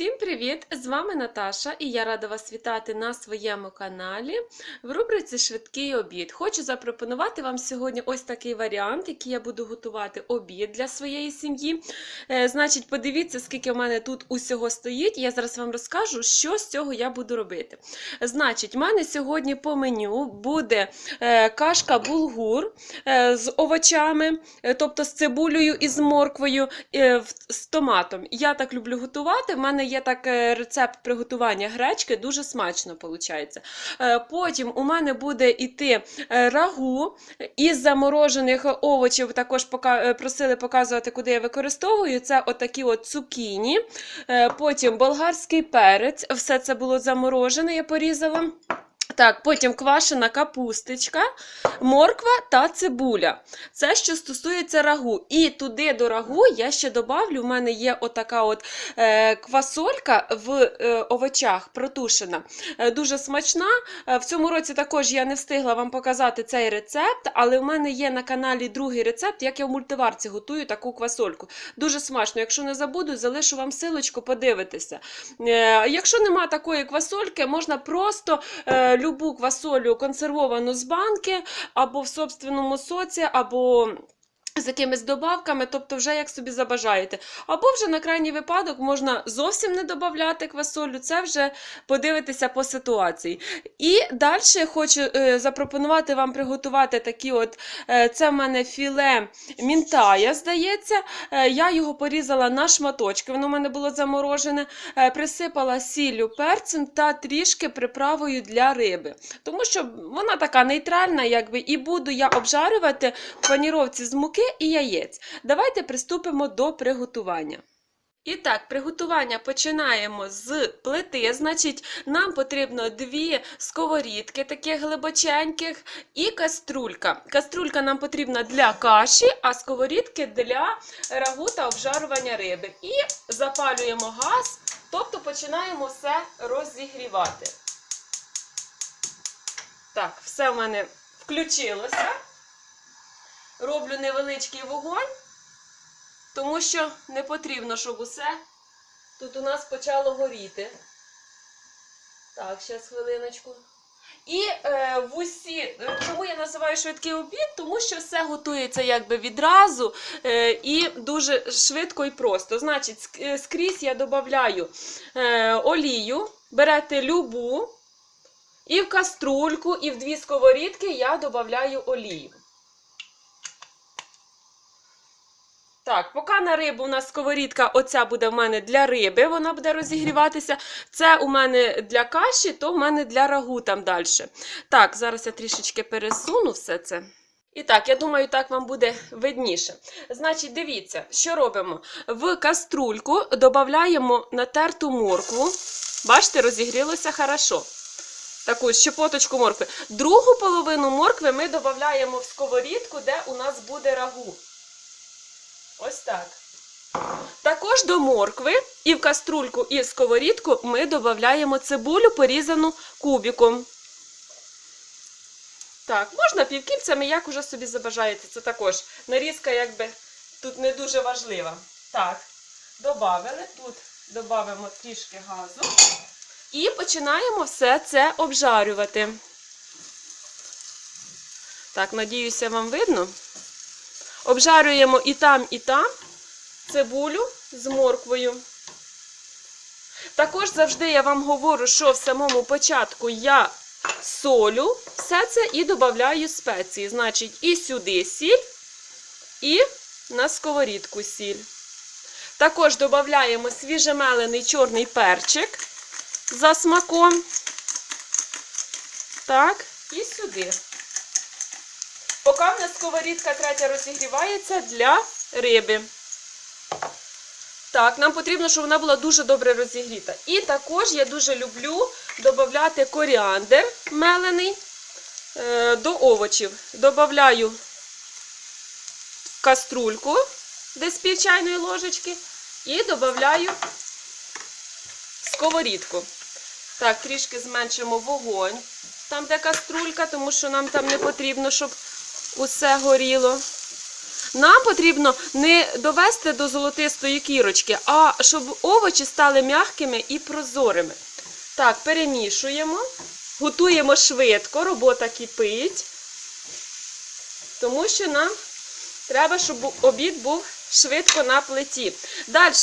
Всім привіт! З вами Наташа, і я рада вас вітати на своєму каналі в рубриці Швидкий обід. Хочу запропонувати вам сьогодні ось такий варіант, який я буду готувати обід для своєї сім'ї. Е, значить, подивіться, скільки в мене тут усього стоїть. Я зараз вам розкажу, що з цього я буду робити. Значить, в мене сьогодні по меню буде е, кашка булгур е, з овочами, тобто з цибулею і з морквою, з томатом. Я так люблю готувати. В мене є так е, рецепт приготування гречки, дуже смачно виходить. Потім у мене буде йти е, рагу із заморожених овочів. Також е, просили показувати, куди я використовую. Це отакі от цукіні. Е, Потім болгарський перець. Все це було заморожене, я порізала. Так, потім квашена капусточка, морква та цибуля. Це що стосується рагу. І туди до рагу я ще добавлю, у мене є отака от е, квасолька в е, овочах протушена. Е, дуже смачна. Е, в цьому році також я не встигла вам показати цей рецепт, але в мене є на каналі другий рецепт, як я в мультиварці готую таку квасольку. Дуже смачно. Якщо не забуду, залишу вам силочку, подивитися. Е, якщо нема такої квасольки, можна просто е, любу квасолю консервовану з банки, або в собственному соці, або з якимись добавками, тобто вже як собі забажаєте. Або вже на крайній випадок можна зовсім не додати квасолю, це вже подивитися по ситуації. І далі хочу е, запропонувати вам приготувати такі от, е, це в мене філе мінтая, здається. Е, я його порізала на шматочки, воно в мене було заморожене, присипала сіллю, перцем та трішки приправою для риби. Тому що вона така нейтральна, якби, і буду я обжарювати в паніровці з муки і яєць. Давайте приступимо до приготування. І так, приготування починаємо з плити. Значить, нам потрібно дві сковорідки, таких глибоченьких, і каструлька. Каструлька нам потрібна для каші, а сковорідки для рагу та обжарування риби. І запалюємо газ, тобто починаємо все розігрівати. Так, все в мене включилося. Роблю невеличкий вогонь, тому що не потрібно, щоб усе тут у нас почало горіти. Так, зараз хвилиночку. І е, в усі, е, чому я називаю швидкий обід? Тому що все готується якби відразу е, і дуже швидко і просто. Значить, е, скрізь я додаю е, олію, берете любу, і в каструльку, і в дві сковорідки я додаю олію. Так, поки на рибу у нас сковорідка, оця буде в мене для риби, вона буде розігріватися. Це у мене для каші, то в мене для рагу там далі. Так, зараз я трішечки пересуну все це. І так, я думаю, так вам буде видніше. Значить, дивіться, що робимо? В каструльку додаємо натерту моркву. Бачите, розігрілося хорошо. Таку щепоточку моркви. Другу половину моркви ми додаємо в сковорідку, де у нас буде рагу. Ось так. Також до моркви і в каструльку, і в сковорідку ми додаємо цибулю, порізану кубиком. Так, можна півкільцями, як уже собі забажаєте. Це також нарізка, якби тут не дуже важлива. Так, додали. Тут додаємо трішки газу. І починаємо все це обжарювати. Так, надіюся, вам видно. Обжарюємо і там, і там цибулю з морквою. Також завжди я вам говорю, що в самому початку я солю все це і додаю спеції. Значить, і сюди сіль, і на сковорідку сіль. Також додаємо свіжемелений чорний перчик за смаком. Так, і сюди. Поки в нас сковорідка третя розігрівається для риби. Так, нам потрібно, щоб вона була дуже добре розігріта. І також я дуже люблю додати коріандр мелений е, до овочів. Добавляю каструльку десь пів чайної ложечки і додаю сковорідку. Так, трішки зменшимо вогонь там, де каструлька, тому що нам там не потрібно, щоб усе горіло. Нам потрібно не довести до золотистої кірочки, а щоб овочі стали м'якими і прозорими. Так, перемішуємо, готуємо швидко, робота кипить, тому що нам треба, щоб обід був швидко на плиті. Далі,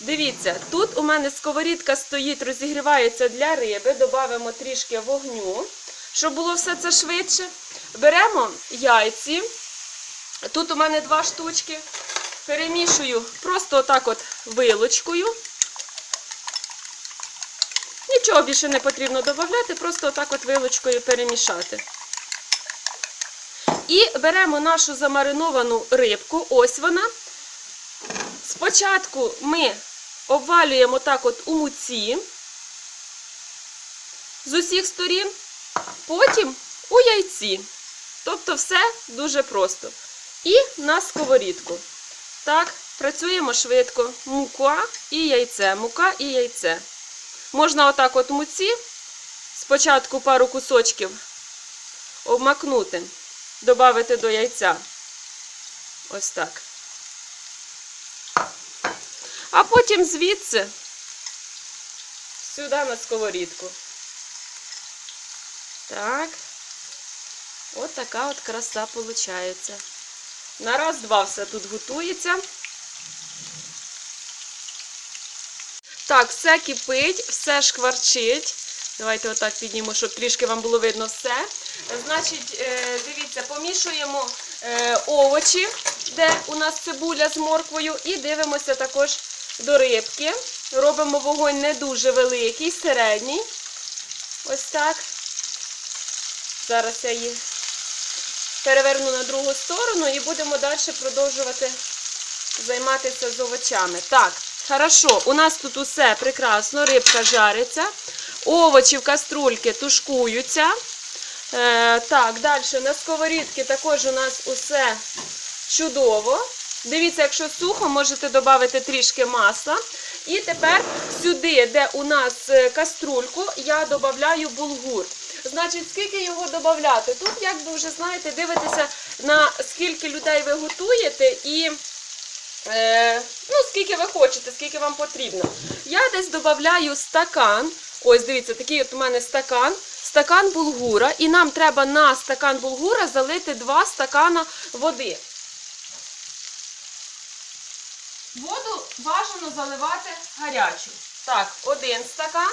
дивіться, тут у мене сковорідка стоїть, розігрівається для риби, додамо трішки вогню, щоб було все це швидше. Беремо яйці. Тут у мене два штучки. Перемішую просто отак от вилочкою. Нічого більше не потрібно додати, просто отак от вилочкою перемішати. І беремо нашу замариновану рибку, ось вона. Спочатку ми обвалюємо так от у муці з усіх сторін, потім у яйці. Тобто все дуже просто. І на сковорідку. Так, працюємо швидко. Мука і яйце. Мука і яйце. Можна отак от муці спочатку пару кусочків обмакнути, додати до яйця. Ось так. А потім звідси сюди на сковорідку. Так. От така от краса виходить. На раз-два все тут готується. Так, все кипить, все шкварчить. Давайте отак піднімемо, щоб трішки вам було видно все. Значить, е, дивіться, помішуємо е, овочі, де у нас цибуля з морквою, і дивимося також до рибки. Робимо вогонь не дуже великий, середній. Ось так. Зараз я її переверну на другу сторону і будемо далі продовжувати займатися з овочами. Так, хорошо, у нас тут усе прекрасно, рибка жариться, овочі в каструльки тушкуються. Е, так, далі на сковорідці також у нас усе чудово. Дивіться, якщо сухо, можете додати трішки масла. І тепер сюди, де у нас е, каструльку, я додаю булгур. Значить, скільки його додати? Тут, як ви вже знаєте, дивитеся на скільки людей ви готуєте і е, ну, скільки ви хочете, скільки вам потрібно. Я десь додаю стакан. Ось, дивіться, такий от у мене стакан. Стакан булгура. І нам треба на стакан булгура залити 2 стакана води. Воду бажано заливати гарячу. Так, один стакан.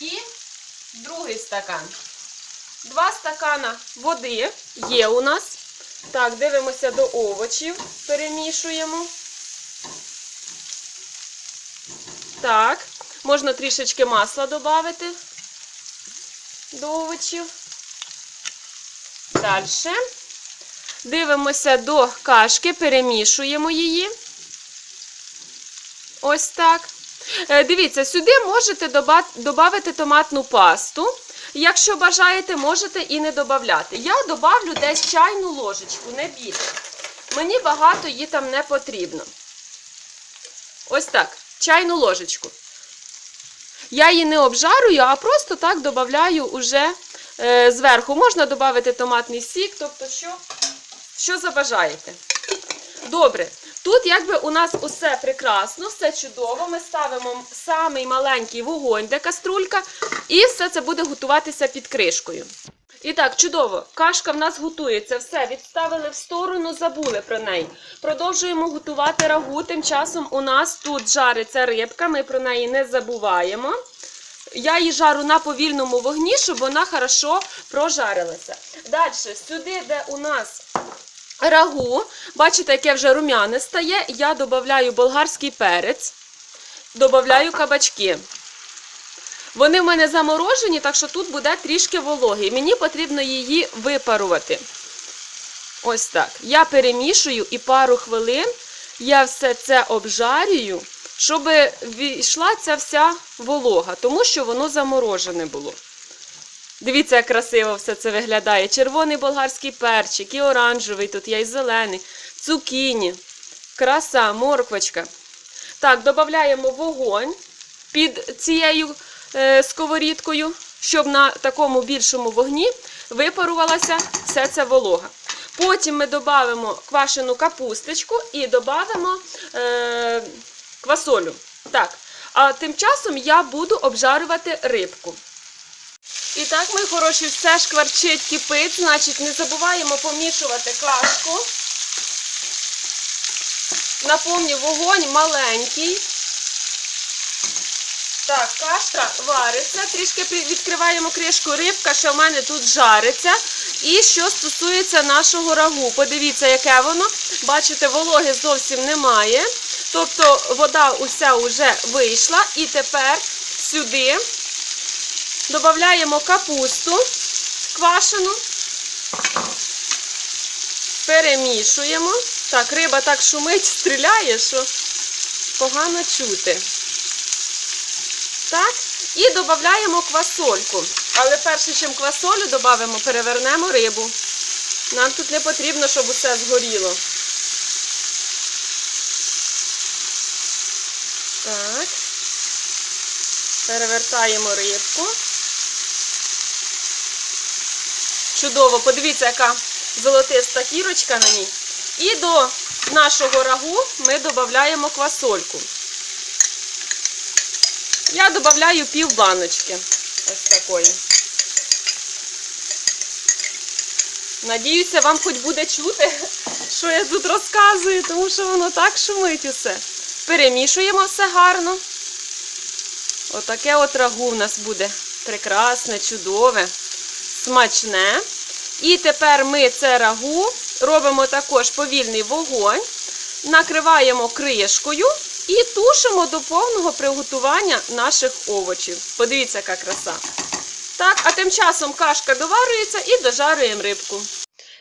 І другий стакан. Два стакана води є у нас. Так, дивимося до овочів, перемішуємо. Так, можна трішечки масла додати до овочів. Далі. Дивимося до кашки, перемішуємо її. Ось так. Е, Дивіться, сюди можете додати томатну пасту. Якщо бажаєте, можете і не додати. Я додавлю десь чайну ложечку, не більше. Мені багато її там не потрібно. Ось так, чайну ложечку. Я її не обжарую, а просто так додаю уже е, зверху. Можна додати томатний сік, тобто що, що забажаєте. Добре. Тут якби у нас усе прекрасно, все чудово. Ми ставимо самий маленький вогонь, де каструлька, і все це буде готуватися під кришкою. І так, чудово, кашка в нас готується, все, відставили в сторону, забули про неї. Продовжуємо готувати рагу. Тим часом у нас тут жариться рибка, ми про неї не забуваємо. Я її жару на повільному вогні, щоб вона хорошо прожарилася. Далі, сюди, де у нас рагу, бачите, яке вже рум'яне стає, я додаю болгарський перець, додаю кабачки. Вони в мене заморожені, так що тут буде трішки вологий. Мені потрібно її випарувати. Ось так. Я перемішую і пару хвилин я все це обжарюю, щоб війшла ця вся волога, тому що воно заморожене було. Дивіться, як красиво все це виглядає. Червоний болгарський перчик, і оранжевий, тут є і зелений, цукіні, краса, морквочка. Так, додаємо вогонь під цією е, сковорідкою, щоб на такому більшому вогні випарувалася все це волога. Потім ми додамо квашену капусточку і додамо е, квасолю. Так, а тим часом я буду обжарювати рибку. І так, мої хороші, все шкварчить, кипить, значить не забуваємо помішувати кашку. Наповню вогонь маленький. Так, кашка вариться. Трішки відкриваємо кришку рибка, що в мене тут жариться. І що стосується нашого рагу, подивіться, яке воно. Бачите, вологи зовсім немає. Тобто вода уся вже вийшла. І тепер сюди додаємо капусту квашену. Перемішуємо. Так, риба так шумить, стріляє, що погано чути. Так, і додаємо квасольку. Але перше, чим квасолю додамо, перевернемо рибу. Нам тут не потрібно, щоб усе згоріло. Так. Перевертаємо рибку. Чудово, подивіться, яка золотиста кірочка на ній. І до нашого рагу ми додаємо квасольку. Я додаю пів баночки. Ось такої. Надіюся, вам хоч буде чути, що я тут розказую, тому що воно так шумить усе. Перемішуємо все гарно. Отаке от рагу в нас буде прекрасне, чудове, смачне. І тепер ми це рагу робимо також повільний вогонь, накриваємо кришкою і тушимо до повного приготування наших овочів. Подивіться, яка краса. Так, а тим часом кашка доварюється і дожарюємо рибку.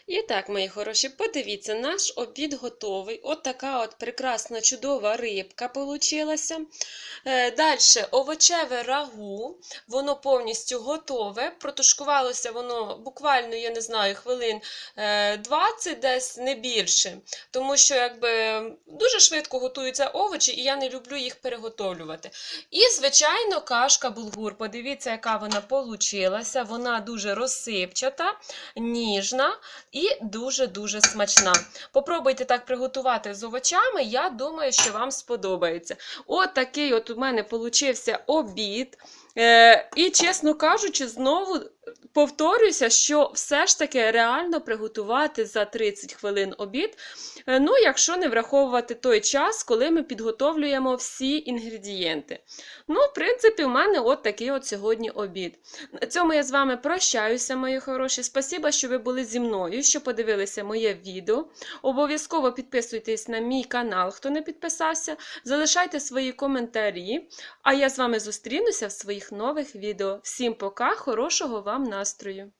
І так, мої хороші, подивіться, наш обід готовий. От така от прекрасна, чудова рибка получилася. Е, Далі овочеве рагу, воно повністю готове. Протушкувалося воно буквально, я не знаю, хвилин е, 20, десь не більше. Тому що якби дуже швидко готуються овочі, і я не люблю їх переготовлювати. І, звичайно, кашка булгур. Подивіться, яка вона получилася. Вона дуже розсипчата, ніжна і дуже-дуже смачна. Попробуйте так приготувати з овочами, я думаю, що вам сподобається. От такий от у мене получився обід. Е, і, чесно кажучи, знову повторюся, що все ж таки реально приготувати за 30 хвилин обід. Е, ну, якщо не враховувати той час, коли ми підготовлюємо всі інгредієнти. Ну, в принципі, в мене от такий от сьогодні обід. На цьому я з вами прощаюся, мої хороші. Спасибо, що ви були зі мною, що подивилися моє відео. Обов'язково підписуйтесь на мій канал, хто не підписався. Залишайте свої коментарі. А я з вами зустрінуся в своїх нових відео. Всім пока, хорошого вам настрою!